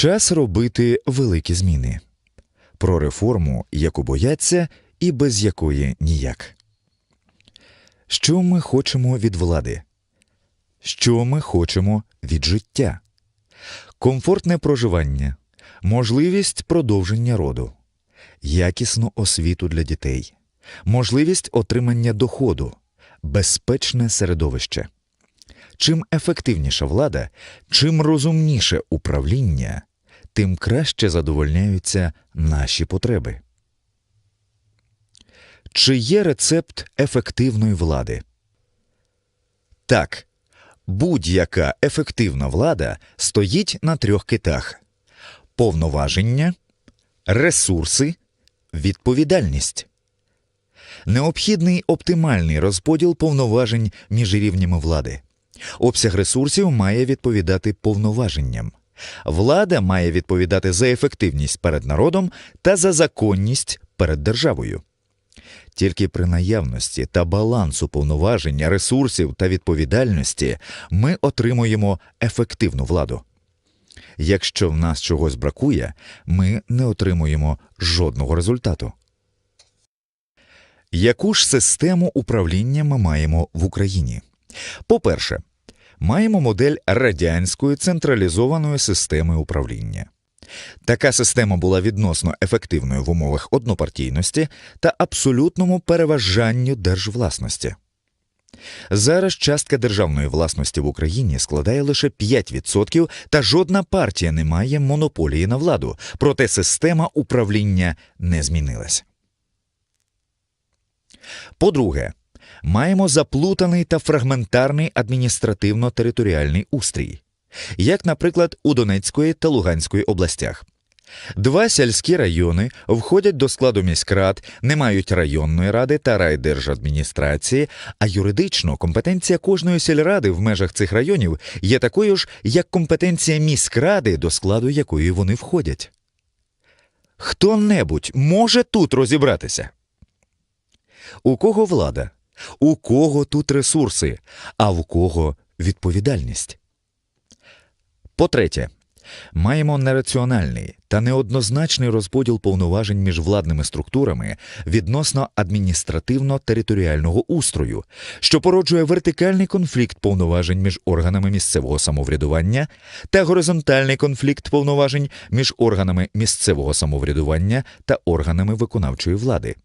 Час робити великі зміни про реформу, яку бояться, і без якої ніяк. Що ми хочемо від влади? Що ми хочемо від життя? Комфортне проживання, можливість продовження роду, якісну освіту для дітей, можливість отримання доходу, безпечне середовище. Чим ефективніша влада, чим розумніше управління, тим краще задовольняються наші потреби. Чи є рецепт ефективної влади? Так, будь-яка ефективна влада стоїть на трьох китах: повноваження, ресурси, відповідальність. Необхідний оптимальний розподіл повноважень між рівнями влади. Обсяг ресурсів має відповідати повноваженням. Влада має відповідати за ефективність перед народом та за законність перед державою. Тільки при наявності та балансу повноваження, ресурсів та відповідальності ми отримуємо ефективну владу. Якщо в нас чогось бракує, ми не отримуємо жодного результату. Яку ж систему управління ми маємо в Україні? По-перше, маємо модель радянської централізованої системи управління. Така система була відносно ефективною в умовах однопартійності та абсолютному переважанню держвласності. Зараз частка державної власності в Україні складає лише 5%, та жодна партія не має монополії на владу, проте система управління не змінилася. По-друге, маємо заплутаний та фрагментарний адміністративно-територіальний устрій, як, наприклад, у Донецької та Луганської областях. Два сільські райони входять до складу міськрад, не мають районної ради та райдержадміністрації, а юридично компетенція кожної сільради в межах цих районів є такою ж, як компетенція міськради, до складу якої вони входять. Хто небудь може тут розібратися? У кого влада? У кого тут ресурси, а в кого відповідальність? По-третє, маємо нераціональний та неоднозначний розподіл повноважень між владними структурами відносно адміністративно-територіального устрою, що породжує вертикальний конфлікт повноважень між органами місцевого самоврядування та горизонтальний конфлікт повноважень між органами місцевого самоврядування та органами виконавчої влади.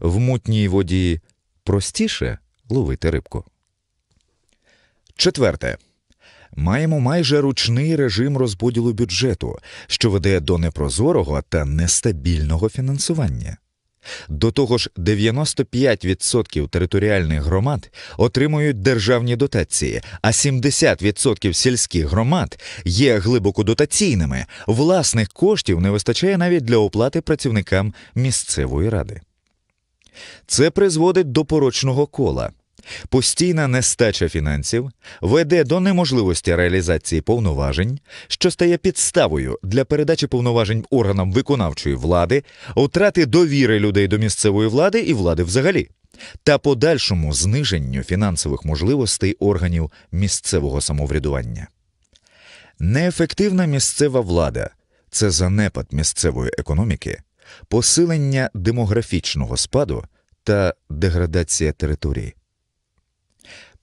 В мутній воді простіше ловити рибку. Четверте. Маємо майже ручний режим розподілу бюджету, що веде до непрозорого та нестабільного фінансування. До того ж, 95% територіальних громад отримують державні дотації, а 70% сільських громад є глибоко дотаційними. Власних коштів не вистачає навіть для оплати працівникам місцевої ради. Це призводить до порочного кола. Постійна нестача фінансів веде до неможливості реалізації повноважень, що стає підставою для передачі повноважень органам виконавчої влади, втрати довіри людей до місцевої влади і влади взагалі, та подальшому зниженню фінансових можливостей органів місцевого самоврядування. Неефективна місцева влада це занепад місцевої економіки, посилення демографічного спаду та деградація території.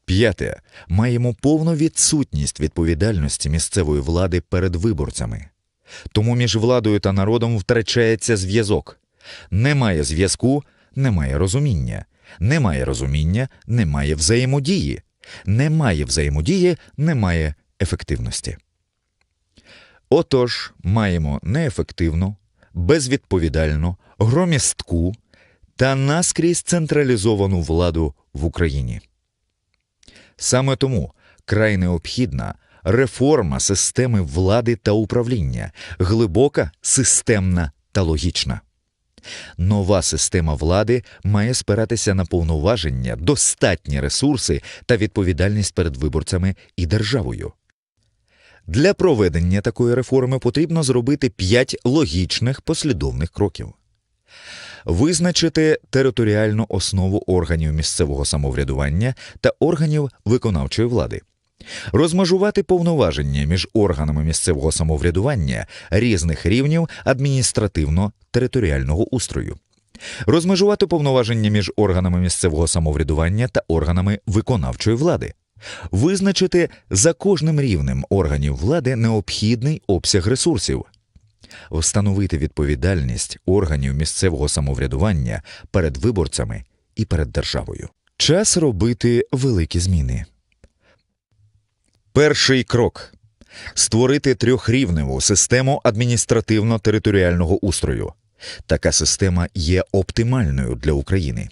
П'яте. Маємо повну відсутність відповідальності місцевої влади перед виборцями. Тому між владою та народом втрачається зв'язок. Немає зв'язку, немає розуміння. Немає розуміння, немає взаємодії. Немає взаємодії, немає ефективності. Отож, маємо неефективну, безвідповідальну, громістку та наскрізь централізовану владу в Україні. Саме тому край необхідна реформа системи влади та управління, глибока, системна та логічна. Нова система влади має спиратися на повноваження, достатні ресурси та відповідальність перед виборцями і державою. Для проведення такої реформи потрібно зробити п'ять логічних послідовних кроків. Визначити територіальну основу органів місцевого самоврядування та органів виконавчої влади, розмежувати повноваження між органами місцевого самоврядування різних рівнів адміністративно-територіального устрою, розмежувати повноваження між органами місцевого самоврядування та органами виконавчої влади, визначити за кожним рівнем органів влади необхідний обсяг ресурсів. Встановити відповідальність органів місцевого самоврядування перед виборцями і перед державою. Час робити великі зміни. Перший крок створити трьохрівневу систему адміністративно-територіального устрою. Така система є оптимальною для України.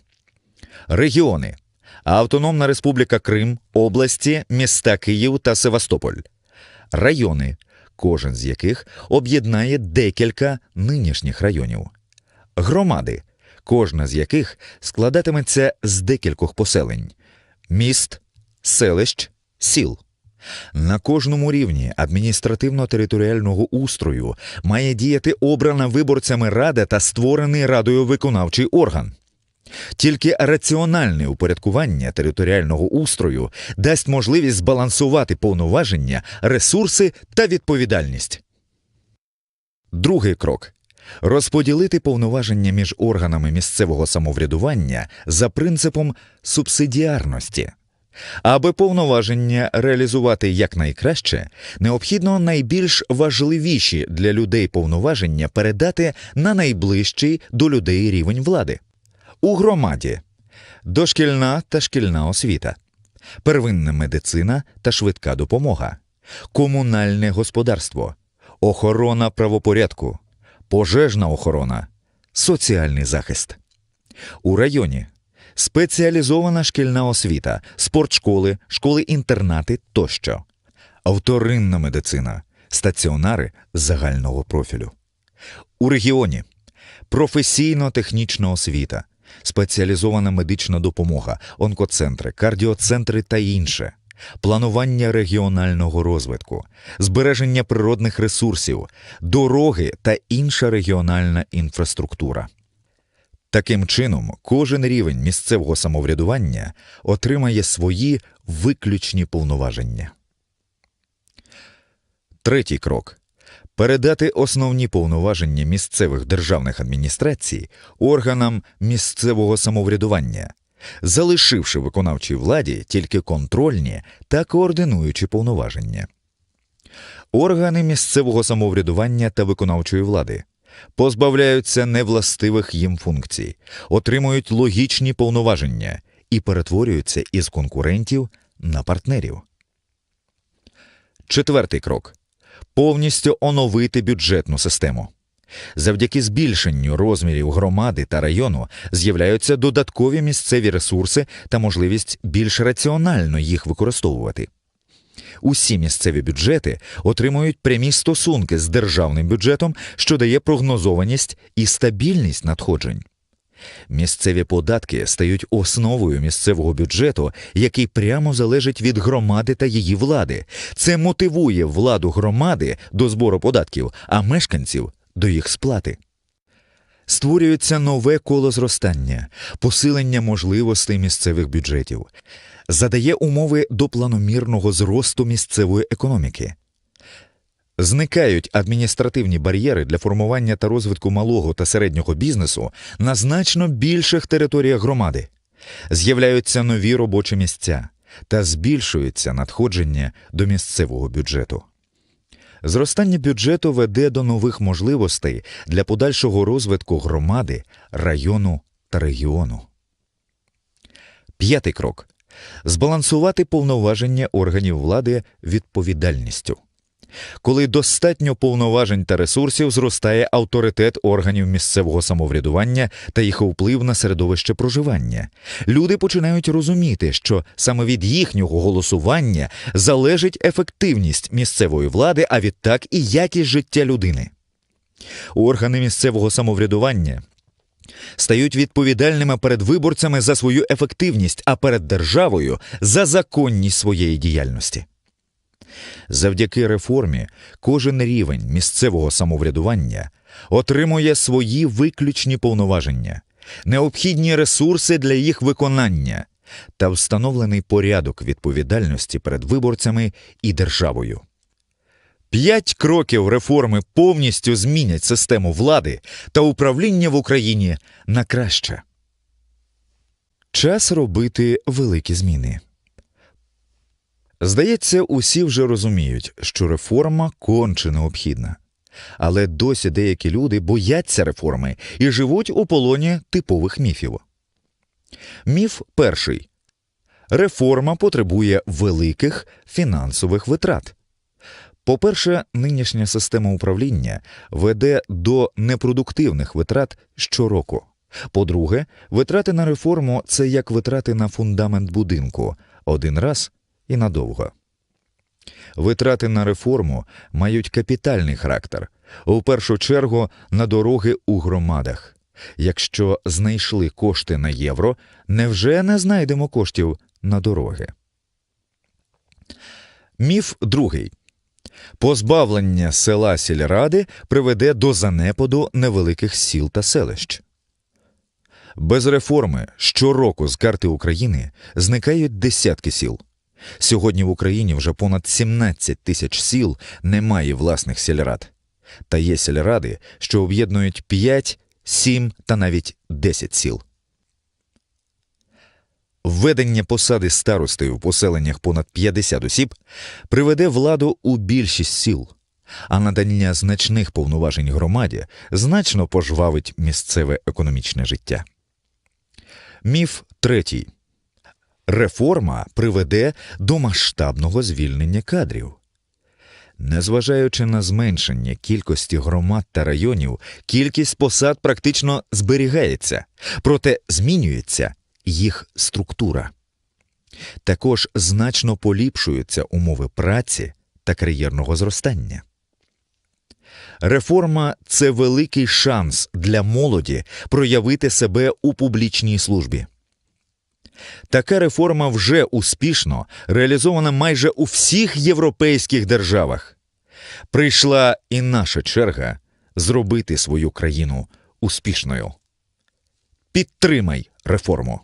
Регіони Автономна Республіка Крим, області, міста Київ та Севастополь, райони, кожен з яких об'єднає декілька нинішніх районів, громади, кожна з яких складатиметься з декількох поселень, міст, селищ, сіл. На кожному рівні адміністративно-територіального устрою має діяти обрана виборцями рада та створений радою виконавчий орган. Тільки раціональне упорядкування територіального устрою дасть можливість збалансувати повноваження, ресурси та відповідальність. Другий крок розподілити повноваження між органами місцевого самоврядування за принципом субсидіарності. Аби повноваження реалізувати якнайкраще, необхідно найбільш важливіші для людей повноваження передати на найближчий до людей рівень влади. У громаді. Дошкільна та шкільна освіта, первинна медицина та швидка допомога, комунальне господарство, охорона правопорядку, пожежна охорона, соціальний захист. У районі. Спеціалізована шкільна освіта, спортшколи, школи-інтернати тощо, вторинна медицина, стаціонари загального профілю. У регіоні. Професійно-технічна освіта, спеціалізована медична допомога, онкоцентри, кардіоцентри та інше. Планування регіонального розвитку, збереження природних ресурсів, дороги та інша регіональна інфраструктура. Таким чином, кожен рівень місцевого самоврядування отримає свої виключні повноваження. Третій крок передати основні повноваження місцевих державних адміністрацій органам місцевого самоврядування, залишивши виконавчій владі тільки контрольні та координуючі повноваження. Органи місцевого самоврядування та виконавчої влади позбавляються невластивих їм функцій, отримують логічні повноваження і перетворюються із конкурентів на партнерів. Четвертий крок повністю оновити бюджетну систему. Завдяки збільшенню розмірів громади та району з'являються додаткові місцеві ресурси та можливість більш раціонально їх використовувати. Усі місцеві бюджети отримують прямі стосунки з державним бюджетом, що дає прогнозованість і стабільність надходжень. Місцеві податки стають основою місцевого бюджету, який прямо залежить від громади та її влади. Це мотивує владу громади до збору податків, а мешканців до їх сплати. Створюється нове коло зростання, посилення можливостей місцевих бюджетів, задає умови до планомірного зросту місцевої економіки. Зникають адміністративні бар'єри для формування та розвитку малого та середнього бізнесу на значно більших територіях громади, з'являються нові робочі місця та збільшується надходження до місцевого бюджету. Зростання бюджету веде до нових можливостей для подальшого розвитку громади, району та регіону. П'ятий крок збалансувати повноваження органів влади відповідальністю. Коли достатньо повноважень та ресурсів зростає авторитет органів місцевого самоврядування та їх вплив на середовище проживання, люди починають розуміти, що саме від їхнього голосування залежить ефективність місцевої влади, а відтак і якість життя людини. Органи місцевого самоврядування стають відповідальними перед виборцями за свою ефективність, а перед державою за законність своєї діяльності. Завдяки реформі кожен рівень місцевого самоврядування отримує свої виключні повноваження, необхідні ресурси для їх виконання, та встановлений порядок відповідальності перед виборцями і державою. П'ять кроків реформи повністю змінять систему влади та управління в Україні на краще. Час робити великі зміни. Здається, усі вже розуміють, що реформа конче необхідна. Але досі деякі люди бояться реформи і живуть у полоні типових міфів. Міф перший. Реформа потребує великих фінансових витрат. По-перше, нинішня система управління веде до непродуктивних витрат щороку. По-друге, витрати на реформу це як витрати на фундамент будинку один раз і надовго. Витрати на реформу мають капітальний характер, у першу чергу на дороги у громадах. Якщо знайшли кошти на євро, невже не знайдемо коштів на дороги? Міф другий. Позбавлення села сільради приведе до занепаду невеликих сіл та селищ. Без реформи щороку з карти України зникають десятки сіл. Сьогодні в Україні вже понад 17 тисяч сіл немає власних сільрад. Та є сільради, що об'єднують 5, 7 та навіть 10 сіл. Введення посади старости у поселеннях понад 50 осіб приведе владу у більшість сіл, а надання значних повноважень громаді значно пожвавить місцеве економічне життя. Міф третій. Реформа приведе до масштабного звільнення кадрів. Незважаючи на зменшення кількості громад та районів, кількість посад практично зберігається, проте змінюється їх структура. Також значно поліпшуються умови праці та кар'єрного зростання. Реформа це великий шанс для молоді проявити себе у публічній службі. Така реформа вже успішно реалізована майже у всіх європейських державах. Прийшла і наша черга зробити свою країну успішною. Підтримай реформу.